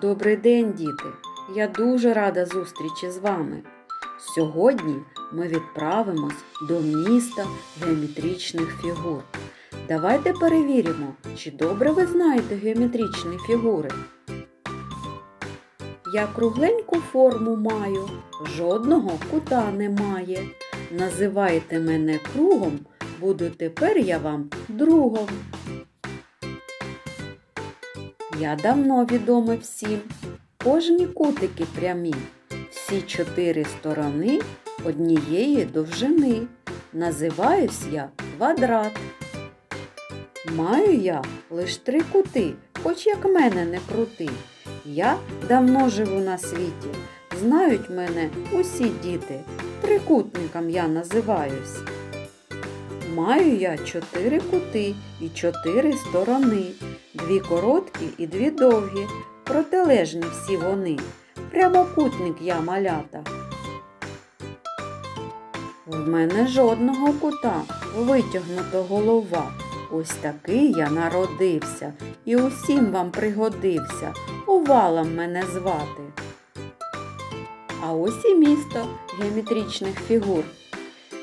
Добрий день, діти! Я дуже рада зустрічі з вами. Сьогодні ми відправимось до міста геометричних фігур. Давайте перевіримо, чи добре ви знаєте геометричні фігури. Я кругленьку форму маю, жодного кута немає. Називайте мене кругом, буду тепер я вам другом. Я давно відома всім. Кожні кутики прямі, всі чотири сторони однієї довжини. Називаюсь я квадрат. Маю я лиш три кути, хоч як мене не крути. Я давно живу на світі, знають мене усі діти. Трикутником я називаюсь. Маю я чотири кути і чотири сторони, дві короткі і дві довгі, протилежні всі вони. Прямокутник я малята. В мене жодного кута, витягнута голова. Ось такий я народився і усім вам пригодився, овалом мене звати. А ось і місто геометричних фігур.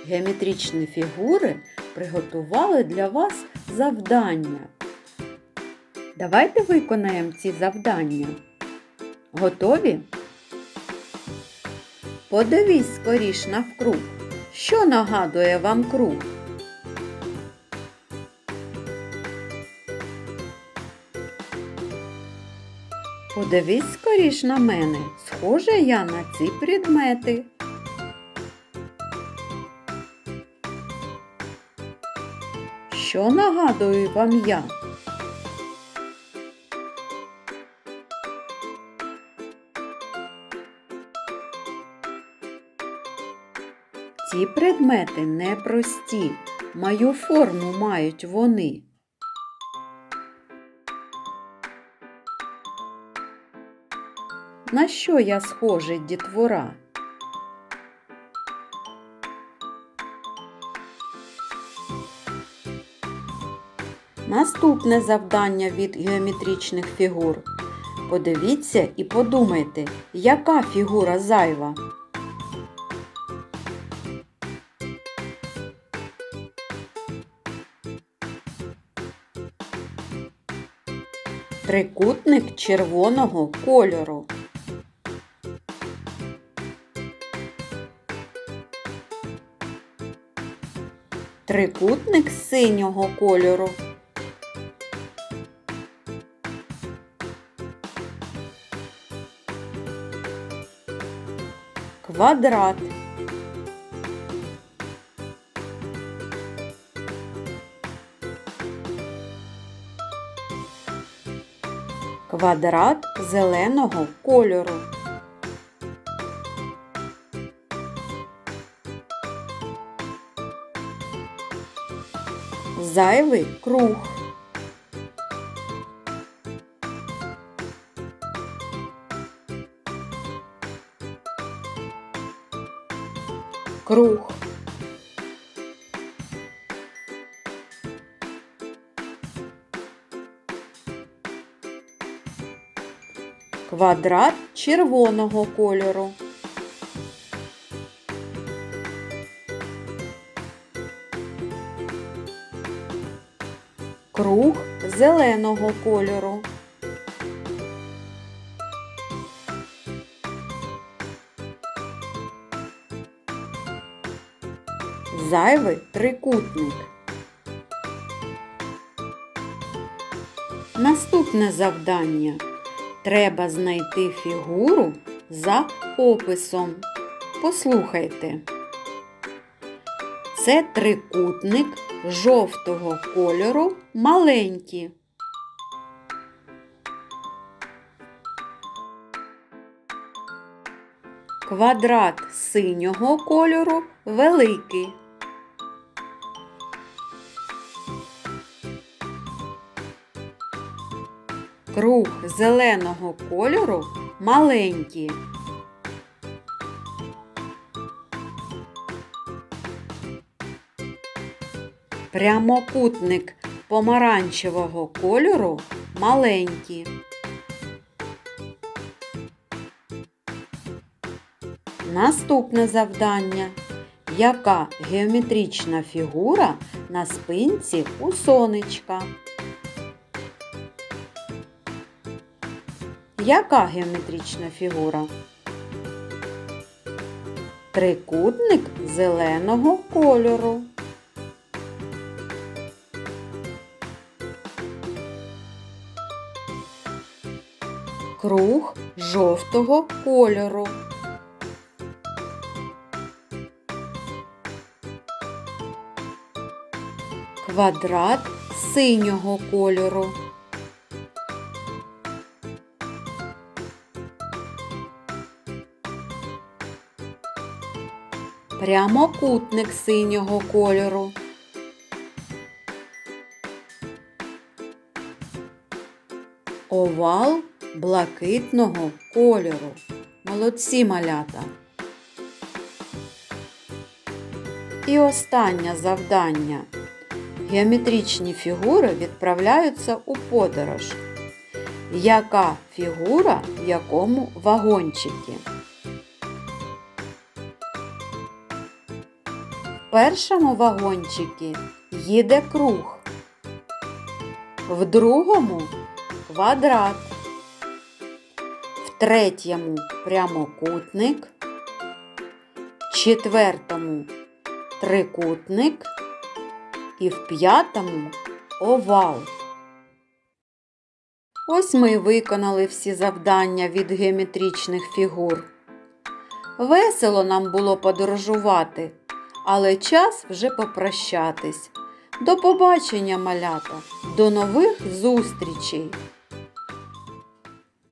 Геометричні фігури приготували для вас завдання. Давайте виконаємо ці завдання. Готові? Подивись скоріш навкруг. Що нагадує вам круг? Подивись скоріш на мене. Схожа я на ці предмети. Що нагадую вам я? Ці предмети непрості, мою форму мають вони. На що я схожий дітвора? Наступне завдання від геометричних фігур. Подивіться і подумайте, яка фігура зайва. Трикутник червоного кольору. Трикутник синього кольору. Квадрат. Квадрат зеленого кольору. Зайвий круг. Круг. Квадрат червоного кольору. Круг зеленого кольору. Зайвий трикутник. Наступне завдання. Треба знайти фігуру за описом. Послухайте. Це трикутник жовтого кольору маленький. Квадрат синього кольору великий. круг зеленого кольору маленькі. Прямокутник помаранчевого кольору маленькі. Наступне завдання. Яка геометрична фігура на спинці у сонечка? Яка геометрична фігура? Трикутник зеленого кольору. Круг жовтого кольору. Квадрат синього кольору. Прямокутник синього кольору. Овал блакитного кольору. Молодці малята. І останнє завдання. Геометричні фігури відправляються у подорож. Яка фігура в якому вагончикі? Першому вагончикі їде круг, в другому квадрат, в третьому прямокутник, в четвертому трикутник і в п'ятому овал. Ось ми виконали всі завдання від геометричних фігур. Весело нам було подорожувати, але час вже попрощатись. До побачення, малята, до нових зустрічей!